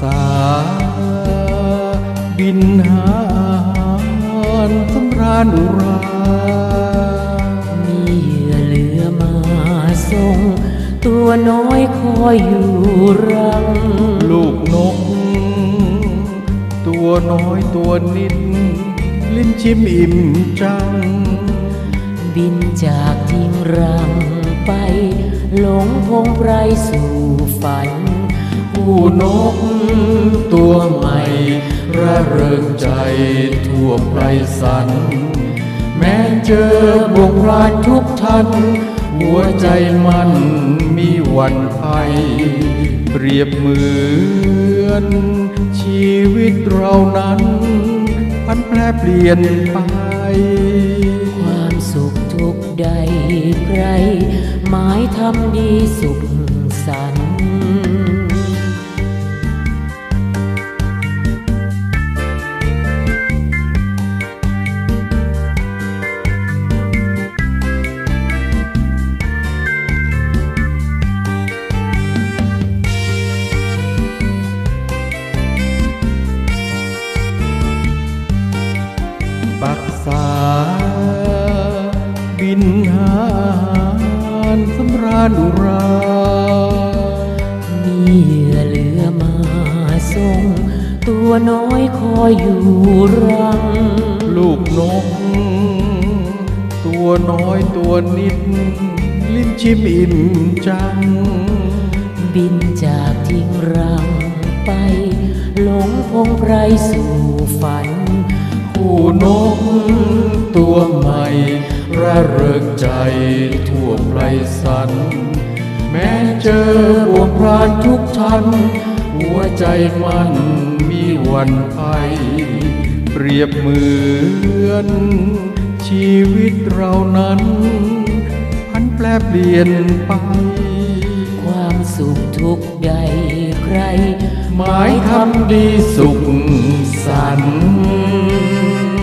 ษาบินหาอาหารสำราญอุรามีเรือเหลือมาส่งตัวน้อยคอยอยู่รัง ลูกนก ตัวน้อยตัวนิด ลิ้นชิมอิ่มจัง บินจากทิ้งรังไป หลงพงไพรสู่ฝัน ผู้นกตัวใหม่ระเริงใจทั่วไพรสัน แม้เจอบวงพรานทุกทันหัวใจมันมีหวันภัย เปรียบเหมือน ชีวิตเรานั้นพันแปรเปลี่ยนไป ความสุขทุกใดใครหมายทำดีสุขสันต์ ปักษา บินหาอาหารสำราญอุรามีเหยื่อเหลือมาส่งตัวน้อยคอยอยู่รัง ลูกนก ตัวน้อยตัวนิด ลิ้นชิมอิ่มจัง บินจากทิ้งรังไป หลงพงไพรสู่ฝัน ผู้นกตัวใหม่ระเริงใจทั่วไพรสัน แม้เจอบวงพรานทุกทันหัวใจมันมีวันภัยเปรียบเหมือน ชีวิตเรานั้น พันแปรเปลี่ยนไป ความสุขทุกใดใคร หมายคำดีสุขสันต์